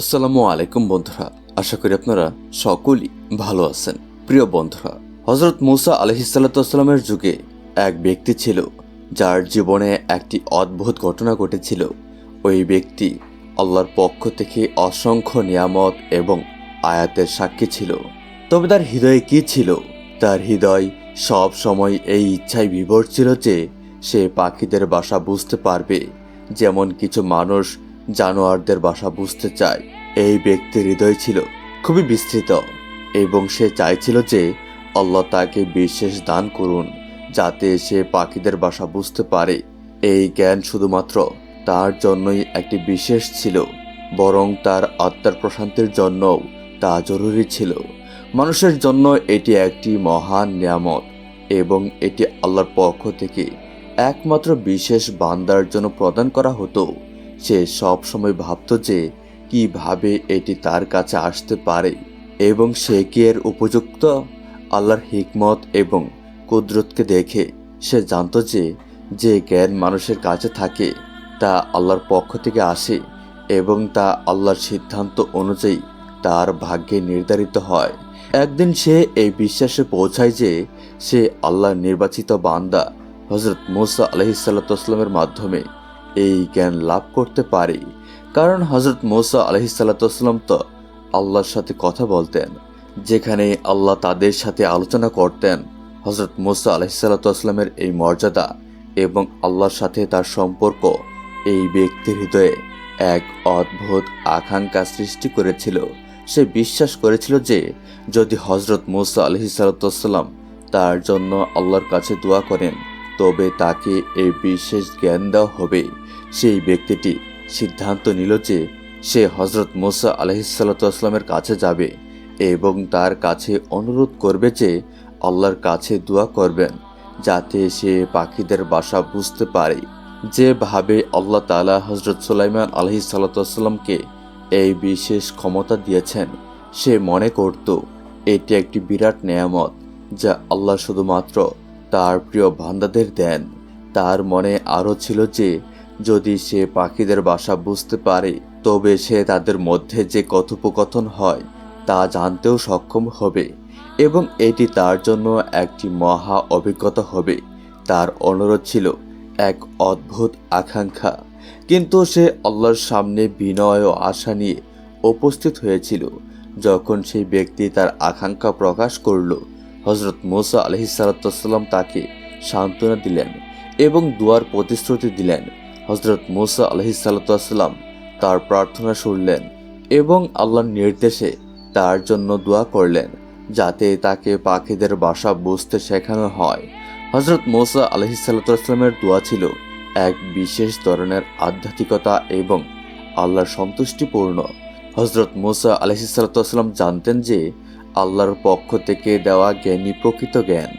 আসসালামু আলাইকুম বন্ধুরা, আশা করি আপনারা সকলেই ভালো আছেন। প্রিয় বন্ধুরা হজরত মুসা আলহিসাল্লামের যুগে এক ব্যক্তি ছিল যার জীবনে একটি অদ্ভুত ঘটনা ঘটেছিল। ওই ব্যক্তি আল্লাহর পক্ষ থেকে অসংখ্য নিয়ামত এবং আয়াতের সাক্ষী ছিল। তবে তার হৃদয়ে কি ছিল? তার হৃদয় সব সময় এই ইচ্ছায় বিভোর ছিল যে সে পাখিদের বাসা বুঝতে পারবে। যেমন কিছু মানুষ জানোয়ারদের বাসা বুঝতে চায়। এই ব্যক্তির হৃদয় ছিল খুবই বিস্তৃত এবং সে চাইছিল যে আল্লাহ তাকে বিশেষ দান করুন যাতে সে পাখিদের বাসা বুঝতে পারে। এই জ্ঞান শুধুমাত্র তার জন্যই একটি বিশেষ ছিল, বরং তার আত্মার প্রশান্তির জন্যও তা জরুরি ছিল। মানুষের জন্য এটি একটি মহান নিয়ামত এবং এটি আল্লাহর পক্ষ থেকে একমাত্র বিশেষ বান্দার জন্য প্রদান করা হতো। সে সব সময় ভাবত যে কীভাবে এটি তার কাছে আসতে পারে এবং সে কি এর উপযুক্ত? আল্লাহর হিকমত এবং কুদরতকে দেখে সে জানত যে যে জ্ঞান মানুষের কাছে থাকে, তা আল্লাহর পক্ষ থেকে আসে এবং তা আল্লাহর সিদ্ধান্ত অনুযায়ী তার ভাগ্যে নির্ধারিত হয়। একদিন সে এই বিশ্বাসে পৌঁছায় যে, সে আল্লাহর নির্বাচিত বান্দা হজরত মুসা আলহিসাল্লামের মাধ্যমে এই জ্ঞান লাভ করতে পারি। কারণ হজরত মৌসা আলহিসাল্লাম তো আল্লাহর সাথে কথা বলতেন, যেখানে আল্লাহ তাদের সাথে আলোচনা করতেন। হজরত মোসা আলহিসাল্লামের এই মর্যাদা এবং আল্লাহর সাথে তার সম্পর্ক এই ব্যক্তির হৃদয়ে এক অদ্ভুত আকাঙ্ক্ষা সৃষ্টি করেছিল। সে বিশ্বাস করেছিল যে, যদি হজরত মুসা আলহিসাল্লাম তার জন্য আল্লাহর কাছে দোয়া করেন তবে তাকে এই বিশেষ জ্ঞান দেওয়া হবে। সেই ব্যক্তিটি সিদ্ধান্ত নিল যে সে হজরত মোসা আলহিসাল্লামের কাছে যাবে এবং তার কাছে অনুরোধ করবে যে আল্লাহর কাছে দোয়া করবেন যাতে সে পাখিদের বাসা বুঝতে পারে। যেভাবে আল্লাহ তালা হজরত সুলাইমান আলহি সাল্লাতামকে এই বিশেষ ক্ষমতা দিয়েছেন, সে মনে করত, এটি একটি বিরাট নেয়ামত যা আল্লাহ শুধুমাত্র তার প্রিয় ভান্দাদের দেন। তার মনে আরও ছিল যে, যদি সে পাখিদের বাসা বুঝতে পারে, তবে সে তাদের মধ্যে যে কথোপকথন হয়, তা জানতেও সক্ষম হবে এবং এটি তার জন্য একটি মহা অভিজ্ঞতা হবে। তার অনুরোধ ছিল এক অদ্ভুত আকাঙ্ক্ষা। কিন্তু সে আল্লাহর সামনে বিনয় ও আশা নিয়ে উপস্থিত হয়েছিল। যখন সেই ব্যক্তি তার আকাঙ্ক্ষা প্রকাশ করল হজরত মোসা আলহিসাল্লাম তাকে সান্ত্বনা দিলেন এবং দুয়ার প্রতিশ্রুতি দিলেন। হজরত মুসা আলহিসাল্লাম তার প্রার্থনা শুনলেন এবং আল্লাহর নির্দেশে তার জন্য দোয়া করলেন যাতে তাকে পাখিদের বাসা বুঝতে শেখানো হয়। হজরত মোসা আলহিসাল্লামের দোয়া ছিল এক বিশেষ ধরনের আধ্যাত্মিকতা এবং আল্লাহর সন্তুষ্টিপূর্ণ। হজরত মোসা আলহিসাল্লাম জানতেন যে আল্লাহর পক্ষ থেকে দেওয়া জ্ঞানী প্রকৃত জ্ঞান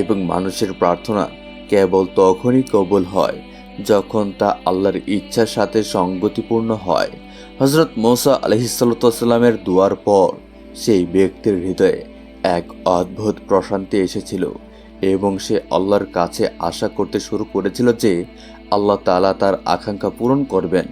এবং মানুষের প্রার্থনা কেবল তখনই কবুল হয় যখন তা আল্লাহর ইচ্ছার সাথে সঙ্গতিপূর্ণ হয়। হজরত মৌসা আলহিসাল্লামের দুয়ার পর সেই ব্যক্তির হৃদয়ে এক অদ্ভুত প্রশান্তি এসেছিল এবং সে আল্লাহর কাছে আশা করতে শুরু করেছিল যে আল্লাহ তালা তার আকাঙ্ক্ষা পূরণ করবেন।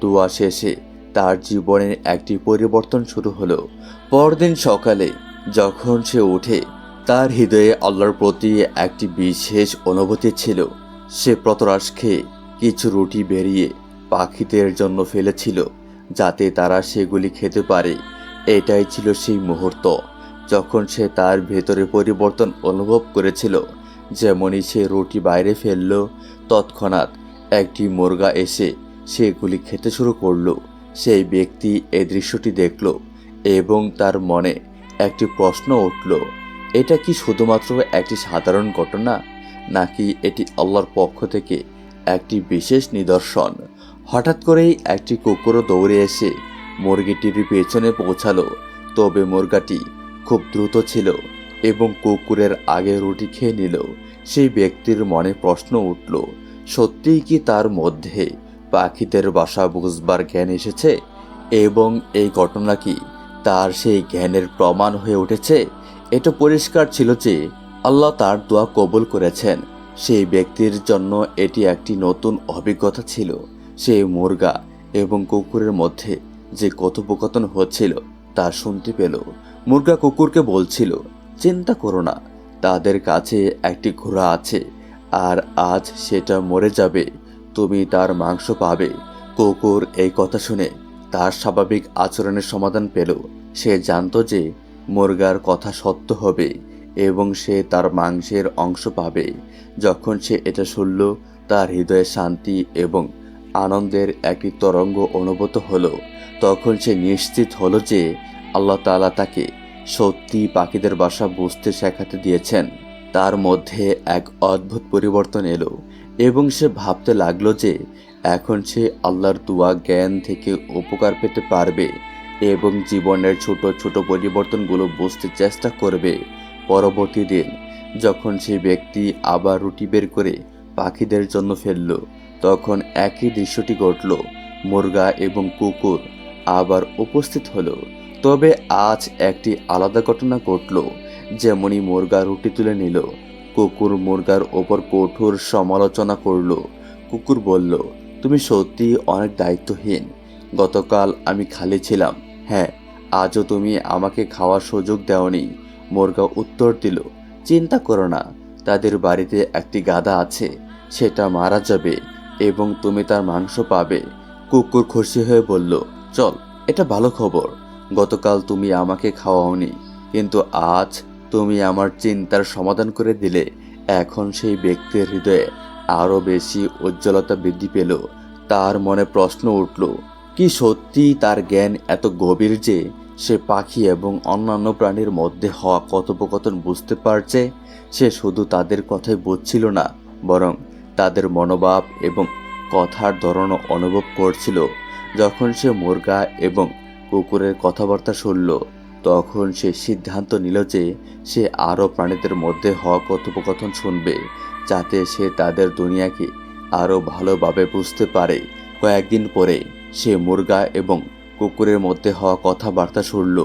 দুয়া শেষে তার জীবনে একটি পরিবর্তন শুরু হলো। পরদিন সকালে যখন সে উঠে, তার হৃদয়ে আল্লাহর প্রতি একটি বিশেষ অনুভূতি ছিল। সে প্রতরাস খেয়ে কিছু রুটি বেরিয়ে পাখিদের জন্য ফেলেছিল যাতে তারা সেগুলি খেতে পারে। এটাই ছিল সেই মুহূর্ত যখন সে তার ভেতরে পরিবর্তন অনুভব করেছিল। যেমনই সে রুটি বাইরে ফেলল, তৎক্ষণাৎ একটি মুরগা এসে সেগুলি খেতে শুরু করল। সেই ব্যক্তি এই দৃশ্যটি দেখল এবং তার মনে একটি প্রশ্ন উঠল, এটা কি শুধুমাত্র একটি সাধারণ ঘটনা, নাকি এটি আল্লাহর পক্ষ থেকে একটি বিশেষ নিদর্শন? হঠাৎ করেই একটি কুকুরও দৌড়ে এসে মুরগিটির পেছনে পৌঁছালো। তবে মুরগাটি খুব দ্রুত ছিল এবং কুকুরের আগে রুটি খেয়ে নিল। সেই ব্যক্তির মনে প্রশ্ন উঠল, সত্যিই কি তার মধ্যে পাখিদের বাসা বুঝবার জ্ঞান এসেছে এবং এই ঘটনা কি? তার সেই জ্ঞানের প্রমাণ হয়ে উঠেছে। এটা পরিষ্কার ছিল যে আল্লাহ তার দোয়া কবুল করেছেন। সেই ব্যক্তির জন্য এটি একটি নতুন অভিজ্ঞতা ছিল। সেই মুরগা এবং কুকুরের মধ্যে যে কথোপকথন হচ্ছিল তা শুনতে পেল। মুরগা কুকুরকে বলছিল, চিন্তা করো না, তাদের কাছে একটি ঘোড়া আছে, আর আজ সেটা মরে যাবে। তুমি তার মাংস পাবে। কুকুর এই কথা শুনে তার স্বাভাবিক আচরণের সমাধান পেল। সে জানতো যে মুরগার কথা সত্য হবে এবং সে তার মাংসের অংশ পাবে। যখন সে এটা শুনল, তার হৃদয়ে শান্তি এবং আনন্দের একটি তরঙ্গ অনুভূত হলো। তখন সে নিশ্চিত হলো যে আল্লাহ তাআলা তাকে সত্যি পাখিদের বাসা বুঝতে শেখাতে দিয়েছেন। তার মধ্যে এক অদ্ভুত পরিবর্তন এলো। এবং সে ভাবতে লাগল যে এখন সে আল্লাহর দুয়া জ্ঞান থেকে উপকার পেতে পারবে এবং জীবনের ছোট ছোট পরিবর্তনগুলো বুঝতে চেষ্টা করবে। পরবর্তী দিন যখন সেই ব্যক্তি আবার রুটি বের করে পাখিদের জন্য ফেলল, তখন একই দৃশ্যটি ঘটল। মুরগা এবং কুকুর আবার উপস্থিত হলো। তবে আজ একটি আলাদা ঘটনা ঘটল, যেমনই মুরগা রুটি তুলে নিল। কুকুর মুরগার ওপর কঠোর সমালোচনা করল। কুকুর বলল, তুমি সত্যি অনেক দায়িত্বহীন। গতকাল আমি খালি ছিলাম। হ্যাঁ আজও তুমি আমাকে খাওয়ার সুযোগ দেওনি। মুরগা উত্তর দিল, চিন্তা করো না, তাদের বাড়িতে একটি গাদা আছে, সেটা মারা যাবে এবং তুমি তার মাংস পাবে। কুকুর খুশি হয়ে বলল, চল, এটা ভালো খবর। গতকাল তুমি আমাকে খাওয়াওনি, কিন্তু আজ তুমি আমার চিন্তার সমাধান করে দিলে, এখন সেই ব্যক্তির হৃদয়ে আরও বেশি উজ্জ্বলতা বৃদ্ধি পেল। তার মনে প্রশ্ন উঠল, কি সত্যি তার জ্ঞান এত গভীর যে সে পাখি এবং অন্যান্য প্রাণীর মধ্যে হওয়া কথোপকথন বুঝতে পারছে? সে শুধু তাদের কথাই বুঝছিল না, বরং তাদের মনোভাব এবং কথার ধরনও অনুভব করছিল। যখন সে মুরগা এবং কুকুরের কথাবার্তা শুনল তখন সে সিদ্ধান্ত নিল যে সে আরও প্রাণীদের মধ্যে হওয়া কথোপকথন শুনবে, যাতে সে তাদের দুনিয়াকে আরও ভালোভাবে বুঝতে পারে। কয়েকদিন পরে সে মুরগা এবং কুকুরের মধ্যে হওয়া কথাবার্তা শুনল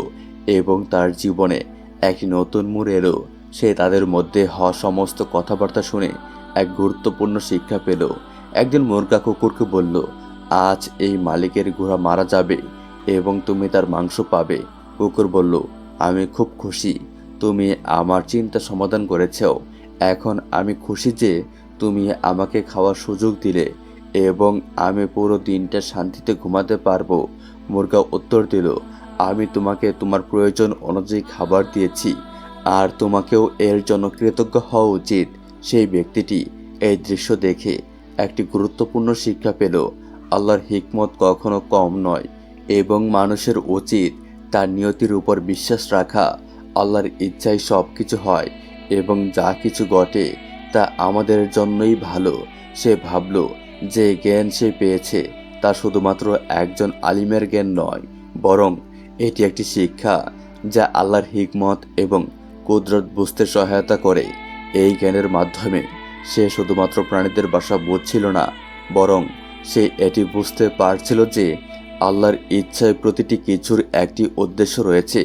এবং তার জীবনে এক নতুন মোড় এলো। সে তাদের মধ্যে হওয়া সমস্ত কথাবার্তা শুনে এক গুরুত্বপূর্ণ শিক্ষা পেল। একজন মুরগা কুকুরকে বলল, আজ এই মালিকের ঘোড়া মারা যাবে এবং তুমি তার মাংস পাবে। কুকুর বলল, আমি খুব খুশি। তুমি আমার চিন্তা সমাধান করেছ এখন আমি খুশি যে তুমি আমাকে খাওয়ার সুযোগ দিলে এবং আমি পুরো দিনটা শান্তিতে ঘুমাতে পারব। মুরগা উত্তর দিল, আমি তোমাকে তোমার প্রয়োজন অনুযায়ী খাবার দিয়েছি আর তোমাকেও এর জন্য কৃতজ্ঞ হওয়া উচিত। সেই ব্যক্তিটি এই দৃশ্য দেখে একটি গুরুত্বপূর্ণ শিক্ষা পেল, আল্লাহর হিকমত কখনো কম নয় এবং মানুষের উচিত তার নিয়তির উপর বিশ্বাস রাখা আল্লাহর ইচ্ছায় সব কিছু হয় এবং যা কিছু ঘটে তা আমাদের জন্যই ভালো। সে ভাবল, যে জ্ঞান সে পেয়েছে তা শুধুমাত্র একজন আলিমের জ্ঞান নয়, বরং এটি একটি শিক্ষা যা আল্লাহর হিকমত এবং কুদরত বুঝতে সহায়তা করে। এই জ্ঞানের মাধ্যমে সে শুধুমাত্র প্রাণীদের বাসা বুঝছিল না, বরং সে এটি বুঝতে পারছিল যে আল্লাহর ইচ্ছায় প্রতিটি কিছুর একটি উদ্দেশ্য রয়েছে।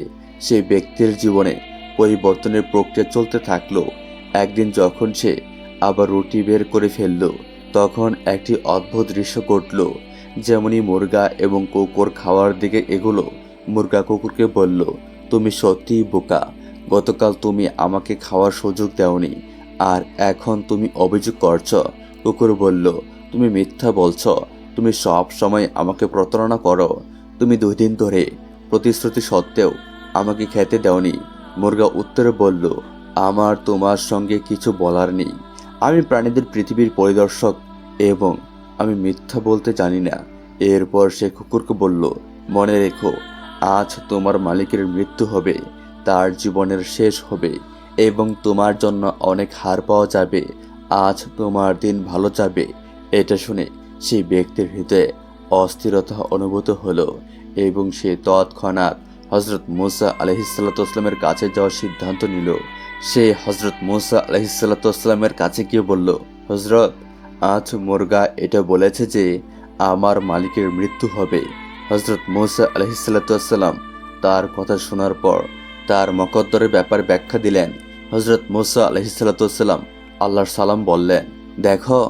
সেই ব্যক্তির জীবনে পরিবর্তনের প্রক্রিয়া চলতে থাকল। একদিন যখন সে আবার রুটি বের করে ফেলল, তখন একটি অদ্ভুত দৃশ্য ঘটল, যেমনই মুরগা এবং কুকুর খাওয়ার দিকে এগুলো। মুরগা কুকুরকে বলল, তুমি সত্যিই বোকা। গতকাল তুমি আমাকে খাওয়ার সুযোগ দেওনি, আর এখন তুমি অভিযোগ করছ। কুকুর বলল, তুমি মিথ্যা বলছ। তুমি সব সময় আমাকে প্রতারণা করো। তুমি দুই দিন ধরে প্রতিশ্রুতি সত্ত্বেও আমাকে খেতে দেওনি। মুরগা উত্তরে বলল, আমার তোমার সঙ্গে কিছু বলার নেই। আমি প্রাণীদের পৃথিবীর পরিদর্শক এবং আমি মিথ্যা বলতে জানি না। এরপর সে কুকুরকে বলল, মনে রেখো, আজ তোমার মালিকের মৃত্যু হবে, তার জীবনের শেষ হবে এবং তোমার জন্য অনেক হার পাওয়া যাবে। আজ তোমার দিন ভালো যাবে। এটা শুনে সেই ব্যক্তির হৃদয়ে অস্থিরতা অনুভূত হলো এবং সে তৎক্ষণাৎ হজরত মুসা আলহিসাল্লামের কাছে যাওয়ার সিদ্ধান্ত নিল। সে হজরত মুসা আলহিসাল্লামের কাছে গিয়ে বলল হজরত আজ মুরগা এটা বলেছে যে আমার মালিকের মৃত্যু হবে। হজরত মুসা আলহিসাল্লাম তার কথা শোনার পর তার মকদ্দরের ব্যাপারে ব্যাখ্যা দিলেন। হজরত মুসা আলহিসাল্লাম আল্লাহর সালাম বললেন, দেখো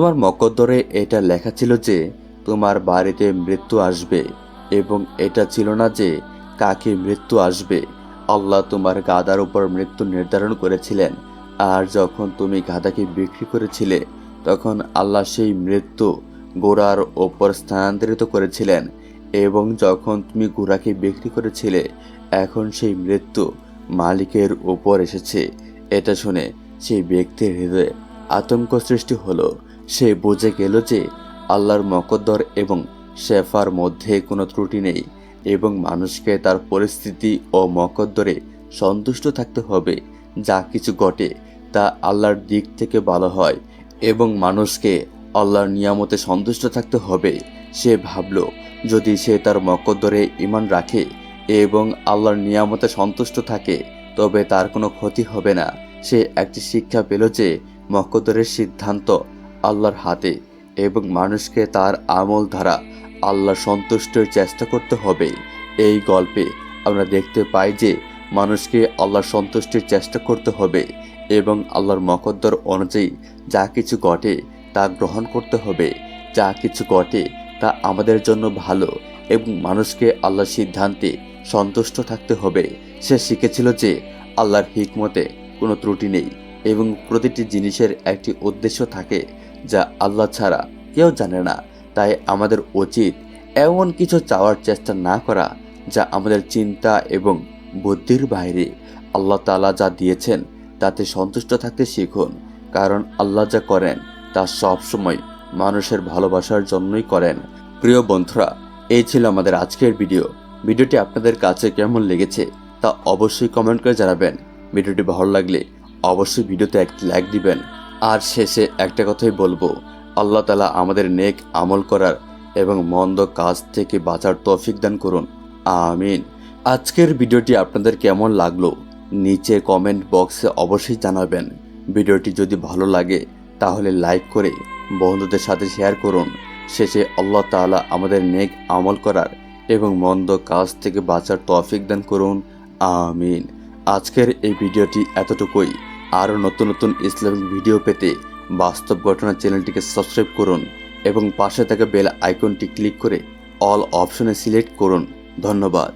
তোমার মকদ্দরে এটা লেখা ছিল যে, তোমার বাড়িতে মৃত্যু আসবে এবং এটা ছিল না যে, কাকে মৃত্যু আসবে। আল্লাহ তোমার গাদার উপর মৃত্যু নির্ধারণ করেছিলেন। আর যখন তুমি গাদাকে বিক্রি করেছিলে, তখন আল্লাহ সেই মৃত্যু গোড়ার ওপর স্থানান্তরিত করেছিলেন এবং যখন তুমি গোড়াকে বিক্রি করেছিলে, এখন সেই মৃত্যু মালিকের উপর এসেছে। এটা শুনে সেই ব্যক্তির হৃদয়ে আতঙ্ক সৃষ্টি হলো। সে বুঝে গেল যে আল্লাহর মকদ্দর এবং শেফার মধ্যে কোনো ত্রুটি নেই এবং মানুষকে তার পরিস্থিতি ও মকদ্দরে সন্তুষ্ট থাকতে হবে। যা কিছু ঘটে তা আল্লাহর দিক থেকে ভালো হয় এবং মানুষকে আল্লাহর নিয়ামতে সন্তুষ্ট থাকতে হবে। সে ভাবল, যদি সে তার মকদ্দরে ইমান রাখে এবং আল্লাহর নিয়ামতে সন্তুষ্ট থাকে, তবে তার কোনো ক্ষতি হবে না। সে একটি শিক্ষা পেল যে মকদ্দরের সিদ্ধান্ত আল্লাহর হাতে এবং মানুষকে তার আমল দ্বারা আল্লাহ সন্তুষ্টের চেষ্টা করতে হবে। এই গল্পে আমরা দেখতে পাই যে মানুষকে আল্লাহর সন্তুষ্টির চেষ্টা করতে হবে এবং আল্লাহর মকদ্দর অনুযায়ী যা কিছু ঘটে তা গ্রহণ করতে হবে। যা কিছু ঘটে তা আমাদের জন্য ভালো এবং মানুষকে আল্লাহর সিদ্ধান্তে সন্তুষ্ট থাকতে হবে। সে শিখেছিল যে আল্লাহর হিকমতে কোনো ত্রুটি নেই এবং প্রতিটি জিনিসের একটি উদ্দেশ্য থাকে যা আল্লাহ ছাড়া কেউ জানে না। তাই আমাদের উচিত এমন কিছু চাওয়ার চেষ্টা না করা যা আমাদের চিন্তা এবং বুদ্ধির বাইরে। আল্লাহ তালা যা দিয়েছেন, তাতে সন্তুষ্ট থাকতে শিখুন। কারণ আল্লাহ যা করেন, তা সবসময় মানুষের ভালোবাসার জন্যই করেন। প্রিয় বন্ধুরা, এই ছিল আমাদের আজকের ভিডিও। ভিডিওটি আপনাদের কাছে কেমন লেগেছে তা অবশ্যই কমেন্ট করে জানাবেন। ভিডিওটি ভালো লাগলে অবশ্যই ভিডিওতে একটি লাইক দিবেন। আর শেষে একটা কথাই বলব, আল্লাহ তালা আমাদের নেক আমল করার এবং মন্দ কাজ থেকে বাঁচার তৌফিক দান করুন। আমিন। আজকের ভিডিওটি আপনাদের কেমন লাগল, নিচে কমেন্ট বক্সে অবশ্যই জানাবেন। ভিডিওটি যদি ভালো লাগে, তাহলে লাইক করে বন্ধুদের সাথে শেয়ার করুন। শেষে আল্লাহ তালা আমাদের নেক আমল করার এবং মন্দ কাজ থেকে বাঁচার তৌফিক দান করুন। আমিন। আজকের এই ভিডিওটি এতটুকুই। আরও নতুন নতুন ইসলামিক ভিডিও পেতে বাস্তব ঘটনা চ্যানেলটিকে সাবস্ক্রাইব করুন এবং পাশে থাকা বেল আইকনটি ক্লিক করে অল অপশনে সিলেক্ট করুন। ধন্যবাদ।